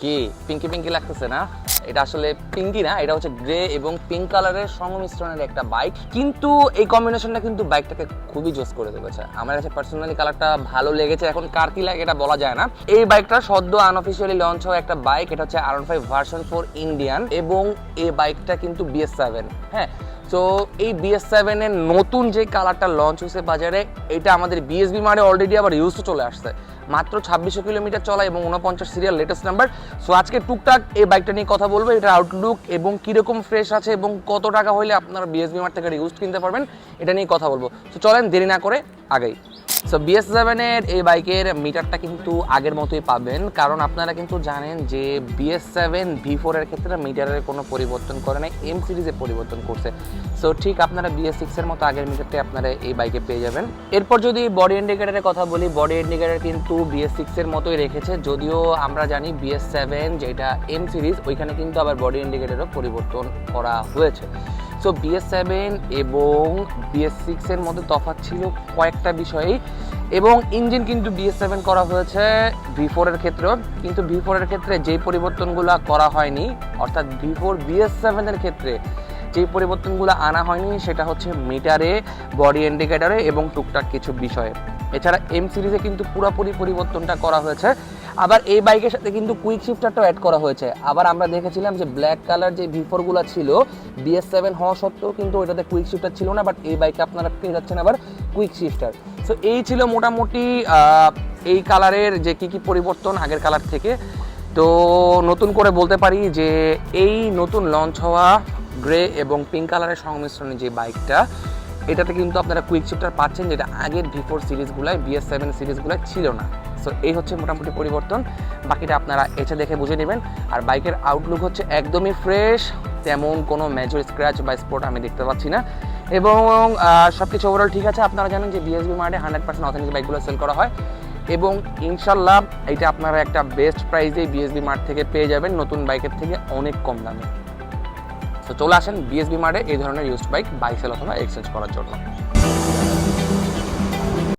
কি? পিঙ্কি পিঙ্কি লাগতেছে না? এটা আসলে পিঙ্কি না, এটা হচ্ছে গ্রে এবং পিঙ্ক কালারের সংমিশ্রণের একটা বাইক কিন্তু এই কম্বিনেশনটা কিন্তু বাইকটাকে খুবই জোস করে তুলেছে আমার কাছে পার্সোনালি কালারটা ভালো লেগেছে। এখন কার কি লাগে এটা বলা যায় না। এই বাইকটা সদ্য আনঅফিসিয়ালি লঞ্চ হওয়া একটা বাইক এটা হচ্ছে R five version four Indian এবং এই বাইকটা কিন্তু বিএস সেভেন হ্যাঁ তো এই বিএস সেভেনের নতুন যে কালারটা লঞ্চ হয়েছে বাজারে, এটা আমাদের বিএসবি মারে অলরেডি আবার ইউজ চলে আসছে। মাত্র ছাব্বিশশো কিলোমিটার চলা এবং উনপঞ্চাশ সিরিয়াল লেটেস্ট নাম্বার সো আজকে টুকটাক এই বাইকটা নিয়ে কথা বলব, এটার আউটলুক এবং কীরকম ফ্রেশ আছে এবং কত টাকা হলে আপনারা বিএসবি মার থেকে ইউজ কিনতে পারবেন, এটা নিয়ে কথা বলব। তো চলেন দেরি না করে আগেই। সো বিএস সেভেনের এই বাইকের মিটারটা কিন্তু আগের মতোই পাবেন। কারণ আপনারা কিন্তু জানেন যে বিএস সেভেন ভি ফোরের ক্ষেত্রে মিটারের কোনো পরিবর্তন করে নাই এম সিরিজে পরিবর্তন করছে। সো ঠিক আপনারা বিএস সিক্সের মতো আগের মিটারটি আপনারা এই বাইকে পেয়ে যাবেন। এরপর যদি বডি ইন্ডিকেটারের কথা বলি বডি ইন্ডিকেটার কিন্তু বিএস সিক্সের মতোই রেখেছে। যদিও আমরা জানি বিএস সেভেন যেটা এম সিরিজ ওইখানে কিন্তু আবার বডি ইন্ডিকেটারও পরিবর্তন করা হয়েছে। সো বিএস সেভেন এবং বিএস সিক্সের মধ্যে তফাৎ ছিল কয়েকটা বিষয়েই। এবং ইঞ্জিন কিন্তু বিএস সেভেন করা হয়েছে ভি ফোরের ক্ষেত্রেও। কিন্তু ভি ফোরের ক্ষেত্রে যেই পরিবর্তনগুলো করা হয়নি, অর্থাৎ ভি ফোর বিএস সেভেনের ক্ষেত্রে যে পরিবর্তনগুলো আনা হয়নি, সেটা হচ্ছে মিটারে বডি ইন্ডিকেটারে এবং টুকটাক কিছু বিষয়ে। এছাড়া এম সিরিজে কিন্তু পুরোপুরি পরিবর্তনটা করা হয়েছে। আবার এই বাইকের সাথে কিন্তু কুইক শিফটারটাও অ্যাড করা হয়েছে। আবার আমরা দেখেছিলাম যে ব্ল্যাক কালার যে ভিফোরগুলো ছিল বিএস সেভেন হওয়া সত্ত্বেও কিন্তু ওইটাতে কুইক শিফটার ছিল না বাট এই বাইকে আপনারা পেয়ে যাচ্ছেন আবার কুইক শিফটার সো এই ছিল মোটামুটি এই কালারের যে কি কি পরিবর্তন আগের কালার থেকে। তো, নতুন করে বলতে পারি যে এই নতুন লঞ্চ হওয়া গ্রে এবং পিঙ্ক কালারের সংমিশ্রণে যে বাইকটা এটাতে কিন্তু আপনারা কুইক শিফটার পাচ্ছেন যেটা আগের ভি ফোর সিরিজগুলোয় বিএস সেভেন সিরিজগুলোয় ছিল না। সো এই হচ্ছে মোটামুটি পরিবর্তন। বাকিটা আপনারা এসে দেখে বুঝে নেবেন। আর বাইকের আউটলুক হচ্ছে একদমই ফ্রেশ তেমন কোনো মেজর স্ক্র্যাচ বা স্পট আমি দেখতে পাচ্ছি না। এবং সব কিছু ওভারঅল ঠিক আছে। আপনারা জানেন যে বিএসবি মার্টে হান্ড্রেড পার্সেন্ট অথেন্টিক বাইকগুলো সেল করা হয়। এবং ইনশাল্লাহ এটা আপনারা একটা বেস্ট প্রাইসে বিএসবি মার্ট থেকে পেয়ে যাবেন। নতুন বাইকের থেকে অনেক কম দামে। তো চলে আসেন বিএসবি মার্টে এই ধরনের ইউজড বাইক বাইক সেল অথবা এক্সচেঞ্জ করার জন্য।